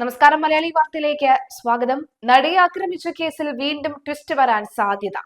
നമസ്കാരം മലയാളി വാർത്തയിലേക്ക് സ്വാഗതം. നടിയെ ആക്രമിച്ച കേസിൽ വീണ്ടും ട്വിസ്റ്റ് വരാൻ സാധ്യത.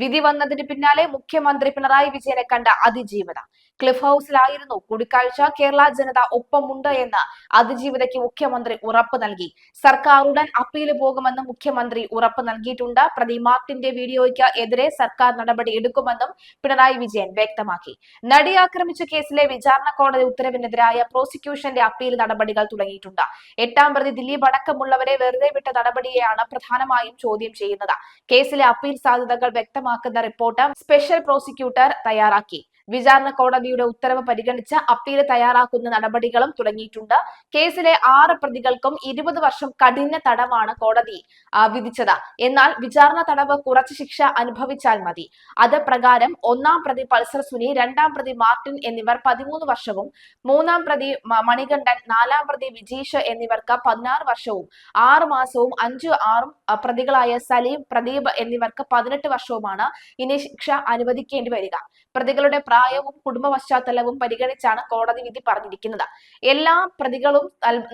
വിധി വന്നതിന് പിന്നാലെ മുഖ്യമന്ത്രി പിണറായി വിജയനെ കണ്ട അതിജീവിത. ക്ലിഫ് ഹൗസിലായിരുന്നു. കൂടിക്കാഴ്ച കേരള ജനത ഒപ്പമുണ്ട് എന്ന് അതിജീവിതയ്ക്ക് മുഖ്യമന്ത്രി ഉറപ്പ് നൽകി. സർക്കാർ ഉടൻ അപ്പീൽ പോകുമെന്ന് മുഖ്യമന്ത്രി ഉറപ്പ് നൽകിയിട്ടുണ്ട്. പ്രതി മാർട്ടിന്റെ വീഡിയോയ്ക്ക് എതിരെ സർക്കാർ നടപടി എടുക്കുമെന്നും പിണറായി വിജയൻ വ്യക്തമാക്കി. നടി ആക്രമിച്ച കേസിലെ വിചാരണ കോടതി ഉത്തരവിനെതിരായ പ്രോസിക്യൂഷന്റെ അപ്പീൽ നടപടികൾ തുടങ്ങിയിട്ടുണ്ട്. എട്ടാം പ്രതി ദിലീപ് അടക്കമുള്ളവരെ വെറുതെ വിട്ട നടപടിയെയാണ് പ്രധാനമായും ചോദ്യം ചെയ്യുന്നത്. കേസിലെ അപ്പീൽ സാധ്യതകൾ വ്യക്തമാക്കുന്ന റിപ്പോർട്ട് സ്പെഷ്യൽ പ്രോസിക്യൂട്ടർ തയ്യാറാക്കി. വിചാരണ കോടതിയുടെ ഉത്തരവ് പരിഗണിച്ച് അപ്പീൽ തയ്യാറാക്കുന്ന നടപടികളും തുടങ്ങിയിട്ടുണ്ട്. കേസിലെ ആറ് പ്രതികൾക്കും ഇരുപത് വർഷം കഠിന തടവാണ് കോടതി വിധിച്ചത്. എന്നാൽ വിചാരണ തടവ് കുറച്ച് ശിക്ഷ അനുഭവിച്ചാൽ മതി. അത് പ്രകാരം ഒന്നാം പ്രതി പൾസർ സുനി രണ്ടാം പ്രതി മാർട്ടിൻ എന്നിവർ പതിമൂന്ന് വർഷവും മൂന്നാം പ്രതി മണികണ്ഠൻ നാലാം പ്രതി വിജീഷ് എന്നിവർക്ക് പതിനാറ് വർഷവും ആറ് മാസവും അഞ്ചു ആറും പ്രതികളായ സലീം പ്രദീപ് എന്നിവർക്ക് പതിനെട്ട് വർഷവുമാണ് ഇനി ശിക്ഷ അനുവദിക്കേണ്ടി വരിക. പ്രതികളുടെ പ്രായവും കുടുംബ പശ്ചാത്തലവും പരിഗണിച്ചാണ് കോടതി വിധി പറഞ്ഞിരിക്കുന്നത്. എല്ലാ പ്രതികളും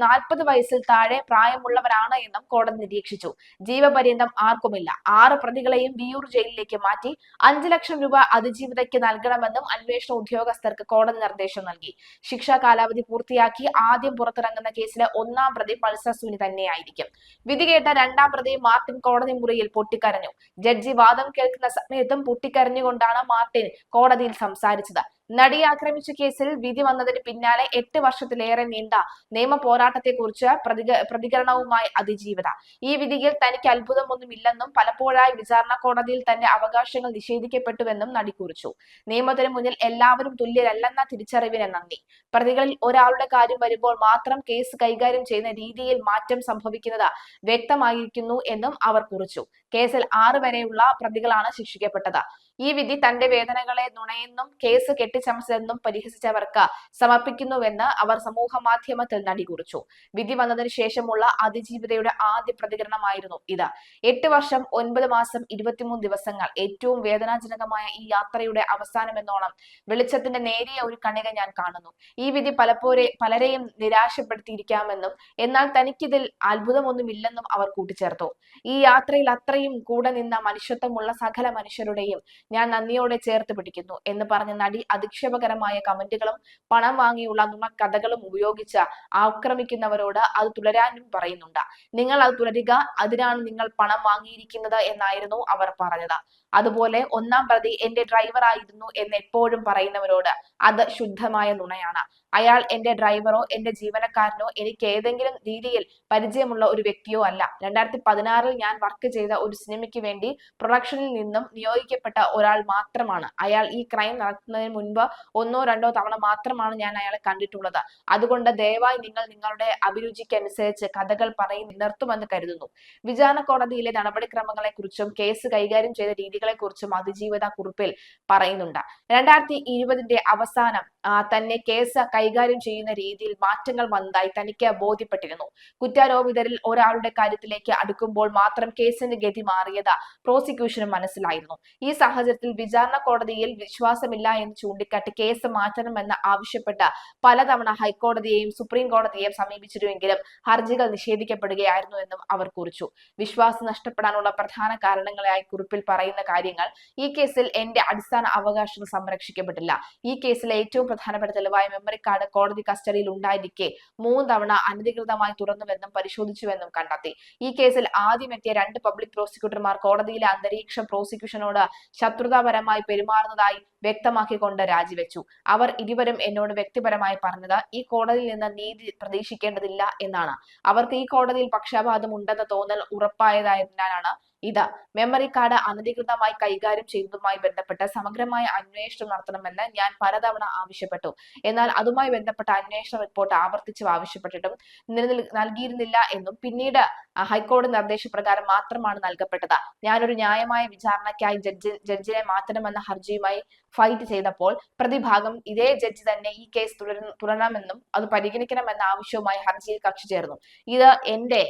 നാൽപ്പത് വയസ്സിൽ താഴെ പ്രായമുള്ളവരാണ് എന്നും കോടതി നിരീക്ഷിച്ചു. ജീവപര്യന്തം ആർക്കുമില്ല. ആറ് പ്രതികളെയും വിയൂർ ജയിലിലേക്ക് മാറ്റി അഞ്ചു ലക്ഷം രൂപ അതിജീവിതയ്ക്ക് നൽകണമെന്നും അന്വേഷണ ഉദ്യോഗസ്ഥർക്ക് കോടതി നിർദ്ദേശം നൽകി. ശിക്ഷാ കാലാവധി പൂർത്തിയാക്കി ആദ്യം പുറത്തിറങ്ങുന്ന കേസിലെ ഒന്നാം പ്രതി പൾസർ സുനി തന്നെയായിരിക്കും. വിധി കേട്ട രണ്ടാം പ്രതി മാർട്ടിൻ കോടതി മുറിയിൽ പൊട്ടിക്കരഞ്ഞു. ജഡ്ജി വാദം കേൾക്കുന്ന സമയത്തും പൊട്ടിക്കരഞ്ഞുകൊണ്ടാണ് മാർട്ടിൻ കോടതിയിൽ സംസാരിച്ചത്. excited to that. നടിയെ ആക്രമിച്ച കേസിൽ വിധി വന്നതിന് പിന്നാലെ എട്ട് വർഷത്തിലേറെ നീണ്ട നിയമ പോരാട്ടത്തെക്കുറിച്ച് കുറിച്ച് പ്രതികരണവുമായി അതിജീവിത. ഈ വിധിയിൽ തനിക്ക് അത്ഭുതമൊന്നുമില്ലെന്നും പലപ്പോഴായി വിചാരണ കോടതിയിൽ തന്റെ അവകാശങ്ങൾ നിഷേധിക്കപ്പെട്ടുവെന്നും നടി കുറിച്ചു. നിയമത്തിന് മുന്നിൽ എല്ലാവരും തുല്യരല്ലെന്ന തിരിച്ചറിവിന് നന്ദി. പ്രതികളിൽ ഒരാളുടെ കാര്യം വരുമ്പോൾ മാത്രം കേസ് കൈകാര്യം ചെയ്യുന്ന രീതിയിൽ മാറ്റം സംഭവിക്കുന്നത് വ്യക്തമായിരിക്കുന്നു എന്നും അവർ കുറിച്ചു. കേസിൽ ആറ് വരെയുള്ള പ്രതികളാണ് ശിക്ഷിക്കപ്പെട്ടത്. ഈ വിധി തന്റെ വേദനകളെ നുണയെന്നും കേസ് കെട്ടിച്ചമച്ചതെന്നും പരിഹസിച്ചവർക്ക് സമർപ്പിക്കുന്നുവെന്ന് അവർ സമൂഹ മാധ്യമത്തിൽ നടി കുറിച്ചു വിധി വന്നതിന് ശേഷമുള്ള അതിജീവിതയുടെ ആദ്യ പ്രതികരണമായിരുന്നു ഇത്. എട്ട് വർഷം ഒൻപത് മാസം ഇരുപത്തിമൂന്ന് ദിവസങ്ങൾ ഏറ്റവും വേദനാജനകമായ ഈ യാത്രയുടെ അവസാനമെന്നോണം വെളിച്ചത്തിന്റെ നേരിയ ഒരു കണിക ഞാൻ കാണുന്നു. ഈ വിധി പലപ്പോരെ പലരെയും നിരാശപ്പെടുത്തിയിരിക്കാമെന്നും എന്നാൽ തനിക്കിതിൽ അത്ഭുതമൊന്നുമില്ലെന്നും അവർ കൂട്ടിച്ചേർത്തു. ഈ യാത്രയിൽ അത്രയും കൂടെ നിന്ന മനുഷ്യത്വമുള്ള സകല മനുഷ്യരുടെയും ഞാൻ നന്ദിയോടെ ചേർത്ത് പിടിക്കുന്നു എന്ന് പറഞ്ഞ നടി അധിക്ഷേപകരമായ കമന്റുകളും പണം വാങ്ങിയുള്ള നുണക്കഥകളും ഉപയോഗിച്ച് ആക്രമിക്കുന്നവരോട് അത് തുടരാനും പറയുന്നുണ്ട്. നിങ്ങൾ അത് തുടരുക അതിനാണ് നിങ്ങൾ പണം വാങ്ങിയിരിക്കുന്നത് എന്നായിരുന്നു അവർ പറഞ്ഞത്. അതുപോലെ ഒന്നാം പ്രതി എന്റെ ഡ്രൈവറായിരുന്നു എന്ന് എപ്പോഴും പറയുന്നവരോട് അത് ശുദ്ധമായ നുണയാണ്. അയാൾ എന്റെ ഡ്രൈവറോ എന്റെ ജീവനക്കാരനോ എനിക്ക് ഏതെങ്കിലും രീതിയിൽ പരിചയമുള്ള ഒരു വ്യക്തിയോ അല്ല. രണ്ടായിരത്തി പതിനാറിൽ ഞാൻ വർക്ക് ചെയ്ത ഒരു സിനിമയ്ക്ക് വേണ്ടി പ്രൊഡക്ഷനിൽ നിന്നും നിയോഗിക്കപ്പെട്ട ഒരാൾ മാത്രമാണ്. അയാൾ ഈ ക്രൈം നടത്തുന്നതിന് മുൻപ് ഒന്നോ രണ്ടോ തവണ മാത്രമാണ് ഞാൻ അയാളെ കണ്ടിട്ടുള്ളത്. അതുകൊണ്ട് ദയവായി നിങ്ങൾ നിങ്ങളുടെ അഭിരുചിക്കനുസരിച്ച് കഥകൾ പറയും നിർത്തുമെന്ന് കരുതുന്നു. വിചാരണ കോടതിയിലെ നടപടിക്രമങ്ങളെ കുറിച്ചും കേസ് കൈകാര്യം ചെയ്ത രീതികളെ കുറിച്ചും അതിജീവിത കുറിപ്പിൽ പറയുന്നുണ്ട്. രണ്ടായിരത്തി ഇരുപതിന്റെ അവസാനം തന്നെ കേസ് കൈകാര്യം ചെയ്യുന്ന രീതിയിൽ മാറ്റങ്ങൾ വന്നതായി തനിക്ക് ബോധ്യപ്പെട്ടിരുന്നു. കുറ്റാരോപിതരിൽ ഒരാളുടെ കാര്യത്തിലേക്ക് അടുക്കുമ്പോൾ മാത്രം കേസിന്റെ ഗതി മാറിയത് പ്രോസിക്യൂഷന് മനസ്സിലായിരുന്നു. ഈ സാഹചര്യത്തിൽ വിചാരണ കോടതിയിൽ വിശ്വാസമില്ല എന്ന് ചൂണ്ടിക്കാട്ടി കേസ് മാറ്റണമെന്ന് ആവശ്യപ്പെട്ട് പലതവണ ഹൈക്കോടതിയെയും സുപ്രീം കോടതിയെയും സമീപിച്ചിരുമെങ്കിലും ഹർജികൾ നിഷേധിക്കപ്പെടുകയായിരുന്നു എന്നും അവർ കുറിച്ചു. വിശ്വാസം നഷ്ടപ്പെടാനുള്ള പ്രധാന കാരണങ്ങളായി കുറിപ്പിൽ പറയുന്ന കാര്യങ്ങൾ ഈ കേസിൽ എന്റെ അടിസ്ഥാന അവകാശങ്ങൾ സംരക്ഷിക്കപ്പെട്ടില്ല. ഈ കേസിലെ ഏറ്റവും പ്രധാനപ്പെട്ട തെളിവായ മെമ്മറി കാർഡ് കോടതി കസ്റ്റഡിയിൽ ഉണ്ടായിരിക്കെ മൂന്ന് തവണ അനധികൃതമായി തുറന്നുവെന്നും പരിശോധിച്ചുവെന്നും കണ്ടെത്തി. ഈ കേസിൽ ആദ്യം എത്തിയ രണ്ട് പബ്ലിക് പ്രോസിക്യൂട്ടർമാർ കോടതിയിലെ അന്തരീക്ഷ പ്രോസിക്യൂഷനോട് ശത്രുതാപരമായി പെരുമാറുന്നതായി വ്യക്തമാക്കിക്കൊണ്ട് രാജിവെച്ചു. അവർ ഇരുവരും എന്നോട് വ്യക്തിപരമായി പറഞ്ഞത് ഈ കോടതിയിൽ നിന്ന് നീതി പ്രതീക്ഷിക്കേണ്ടതില്ല എന്നാണ്. അവർക്ക് ഈ കോടതിയിൽ പക്ഷപാതം ഉണ്ടെന്ന തോന്നൽ ഉറപ്പായതായതിനാലാണ് ഇത്. മെമ്മറി കാർഡ് അനധികൃതമായി കൈകാര്യം ചെയ്തതുമായി ബന്ധപ്പെട്ട് സമഗ്രമായ അന്വേഷണം നടത്തണമെന്ന് ഞാൻ പലതവണ ആവശ്യപ്പെട്ടു. എന്നാൽ അതുമായി ബന്ധപ്പെട്ട അന്വേഷണ റിപ്പോർട്ട് ആവർത്തിച്ചു ആവശ്യപ്പെട്ടിട്ടും നൽകിയിരുന്നില്ല എന്നും പിന്നീട് ഹൈക്കോടതി നിർദ്ദേശപ്രകാരം മാത്രമാണ് നൽകപ്പെട്ടത്. ഞാനൊരു ന്യായമായ വിചാരണയ്ക്കായി ജഡ്ജി ജഡ്ജിനെ മാറ്റണമെന്ന ഹർജിയുമായി ഫൈറ്റ് ചെയ്തപ്പോൾ പ്രതിഭാഗം ഇതേ ജഡ്ജി തന്നെ ഈ കേസ് തുടര തുടരണമെന്നും അത് പരിഗണിക്കണമെന്ന ആവശ്യവുമായി ഹർജിയിൽ കക്ഷി ചേർന്നു. ഇത് എന്റെ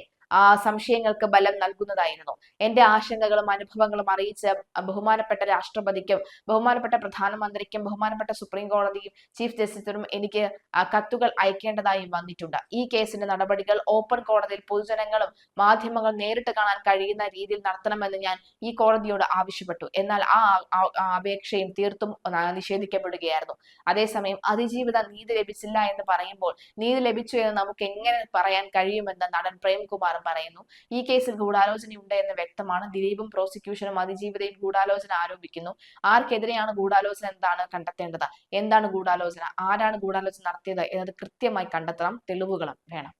സംശയങ്ങൾക്ക് ബലം നൽകുന്നതായിരുന്നു. എന്റെ ആശങ്കകളും അനുഭവങ്ങളും അറിയിച്ച് ബഹുമാനപ്പെട്ട രാഷ്ട്രപതിക്കും ബഹുമാനപ്പെട്ട പ്രധാനമന്ത്രിക്കും ബഹുമാനപ്പെട്ട സുപ്രീം കോടതിയും ചീഫ് ജസ്റ്റിസിനും എനിക്ക് കത്തുകൾ അയക്കേണ്ടതായും വന്നിട്ടുണ്ട്. ഈ കേസിന്റെ നടപടികൾ ഓപ്പൺ കോടതിയിൽ പൊതുജനങ്ങളും മാധ്യമങ്ങളും നേരിട്ട് കാണാൻ കഴിയുന്ന രീതിയിൽ നടത്തണമെന്ന് ഞാൻ ഈ കോടതിയോട് ആവശ്യപ്പെട്ടു. എന്നാൽ ആ ആ- ആ അപേക്ഷയും തീർത്തും നിഷേധിക്കപ്പെടുകയായിരുന്നു. അതേസമയം അതിജീവിത നീതി ലഭിച്ചില്ല എന്ന് പറയുമ്പോൾ നീതി ലഭിച്ചു എന്ന് നമുക്ക് എങ്ങനെ പറയാൻ കഴിയുമെന്ന് നടൻ പ്രേംകുമാറും പറയുന്നു. ഈ കേസിൽ ഗൂഢാലോചനയുണ്ട് എന്ന് വ്യക്തമാണ്. ദിലീപും പ്രോസിക്യൂഷനും അതിജീവിതയും ഗൂഢാലോചന ആരോപിക്കുന്നു. ആർക്കെതിരെയാണ് ഗൂഢാലോചന എന്താണ് കണ്ടെത്തേണ്ടത്? എന്താണ് ഗൂഢാലോചന? ആരാണ് ഗൂഢാലോചന നടത്തിയത്? എന്നത് കൃത്യമായി കണ്ടെത്തണം. തെളിവുകളും വേണം.